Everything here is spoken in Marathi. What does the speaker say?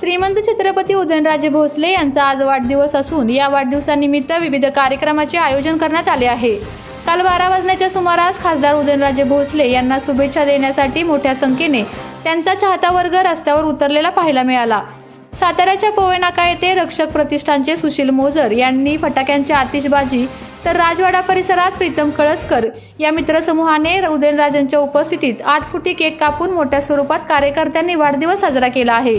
श्रीमंत छत्रपती उदयनराजे भोसले यांचा आज वाढदिवस असून या वाढदिवसानिमित्त विविध कार्यक्रमाचे आयोजन करण्यात आले आहे. काल बारा वाजण्याच्या सुमारास खासदार उदयनराजे भोसले यांना शुभेच्छा देण्यासाठी मोठ्या संख्येने त्यांचा चाहता वर्ग रस्त्यावर उतरलेला पाहायला मिळाला. साताऱ्याच्या पोवेनाका येथे रक्षक प्रतिष्ठानचे सुशील मोजर यांनी फटाक्यांची आतिषबाजी तर राजवाडा परिसरात प्रीतम कळसकर या मित्रसमूहाने उदयनराजांच्या उपस्थितीत आठ फुटी केक कापून मोठ्या स्वरूपात कार्यकर्त्यांनी वाढदिवस साजरा केला आहे.